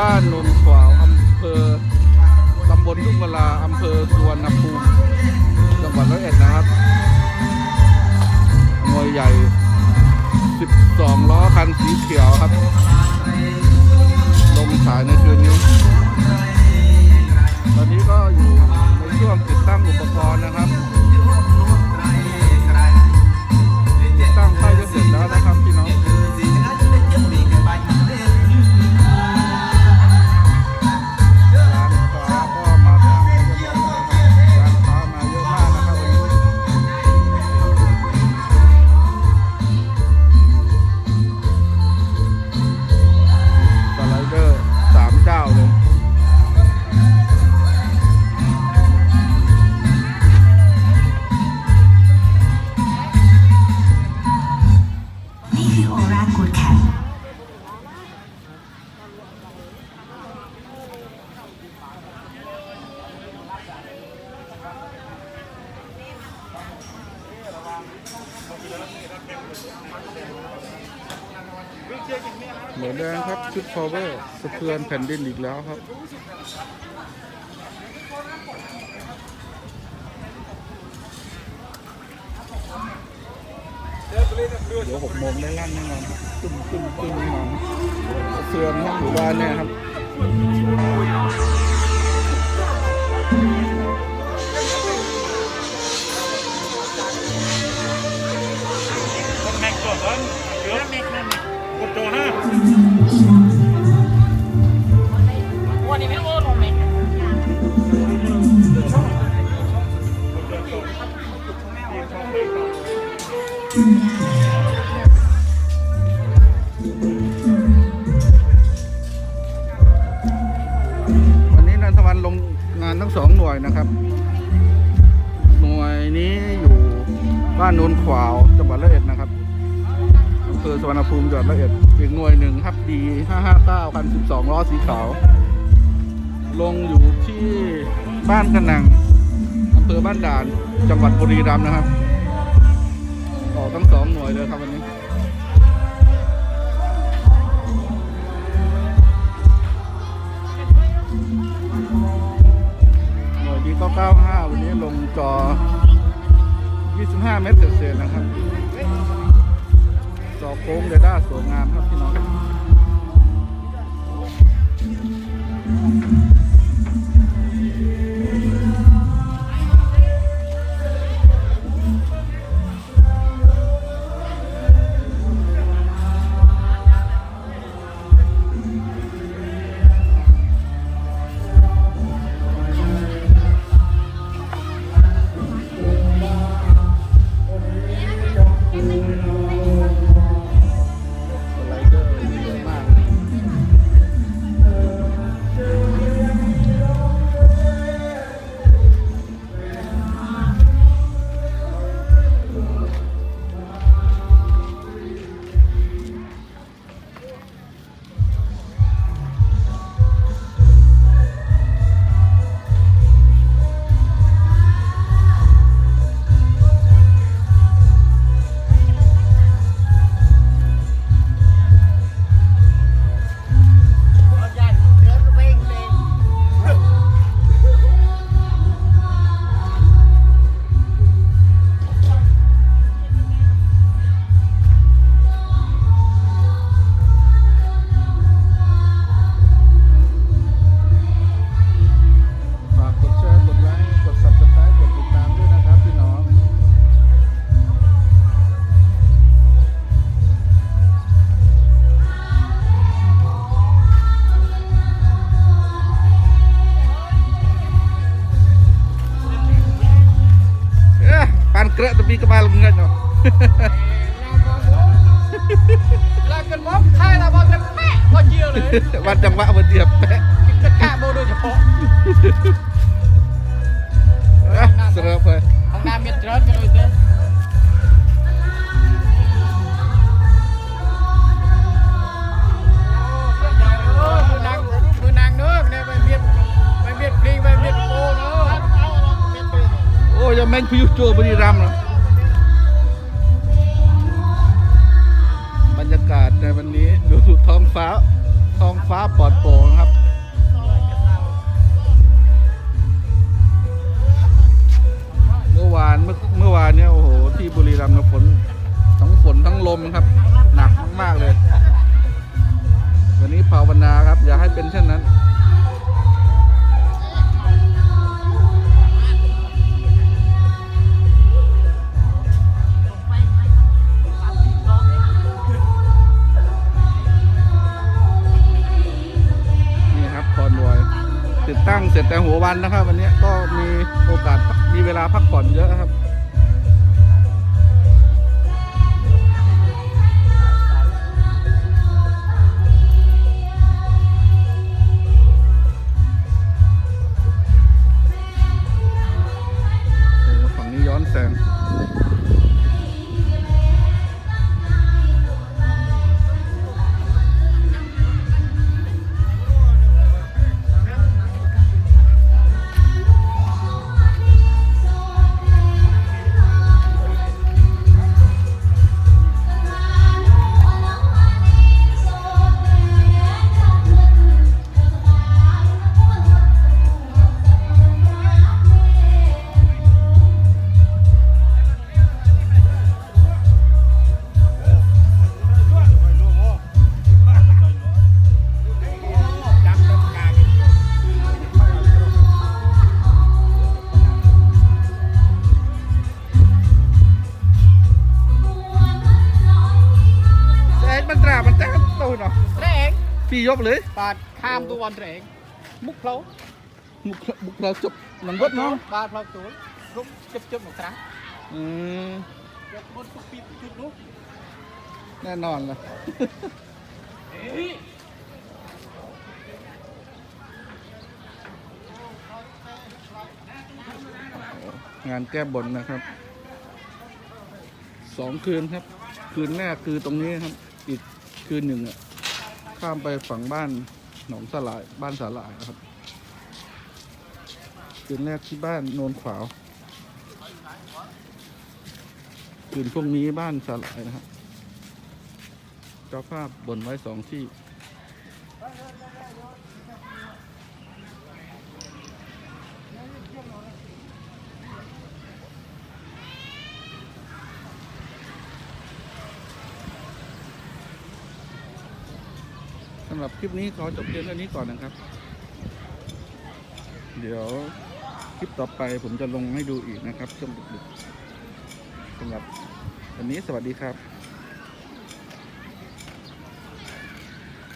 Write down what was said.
บ้านนนขวาวอำเภอตำบลทุ่งกลาอำเภอสุวรรณภูมิจังหวัดร้อยเอ็ดนะครับงวยใหญ่ 12 ล้อคันสีเขียวครับ หมือนเดิมครับชุด power สะเทือนแผ่นดินอีกแล้วครับเดี๋ยวหกโมงได้ลั่นแน่นอนตึ้มตึ้มตึ้มแน่นอนสะเทือนห้องหมู่บ้านเนี่ยครับานทั้งสองหน่วยนะครับ หน่วยนี้อยู่บ้านโนนขวาวจังหวัดร้อยเอ็ดนะครับอำเภอสวรรณภูมิจังหวัดร้อยเอ็ดอีกหน่วยหนึ่งครับดี559คัน12ล้อสีขาว ลงอยู่ที่บ้านกระหนังอำเภอบ้านด่านจังหวัดบุรีรัมย์นะครับออกทั้งสองหน่วยเลยครับวันนี้ 995 วันนี้ลงจอ 25 เมตรเศษๆนะครับ จอโค้งเรดาร์สวยงามครับพี่น้อง อ๊ะปานเกระตะปีกระบาลเงินเนาะลากกันบ๊อบท้ายเราบอกกันแปะพอเจียวเลยวันจังหวะวันเดียบแปะกินกะโบโดยเฉพาะเอ๊ะเสือเพยห้องน้ำมี รีรัมย์บรรยากาศในวันนี้ดูท้องฟ้า ท้องฟ้าปลอดโปร่งครับเมื่อวานเมื่อเมื่อวานเนี่ยโอ้โหที่บุรีรัมย์นะฝนทั้งฝนทั้งลมครับ หนักมาก ๆ เลย วันนี้ภาวนาครับ อย่าให้เป็นเช่นนั้นางเสร็จแต่หัววันนะครับ วันนี้ก็มีโอกาสมีเวลาพักผ่อนเยอะครับ มันแตกโตหน่อแรงพี่ยกเลยบาดข้ามตัววันแรงมุกเพลามุกมุกเพลาจบมันวดเนาะบาดเพลาตัวรุกจบจบหมดครั้งอืมยกบนทุกปีทุกลุกแน่นอนเลยงานแก้บนนะครับสองคืนครับ คืนแรกคือตรงนี้ครับ อีก คืนหนึ่งอะข้ามไปฝั่งบ้านหนองสลายบ้านสาลายนะครับ คืนแรกที่บ้านโนนขวาว คืนพวกนี้บ้านสาลายนะครับเจ้าภาพบนไว้สองที่ สำหรับคลิปนี้ขอจบเพียงเท่านี้ก่อนนะครับ เดี๋ยวคลิปต่อไปผมจะลงให้ดูอีกนะครับช่วงดึกๆสำหรับวันนี้สวัสดีครับ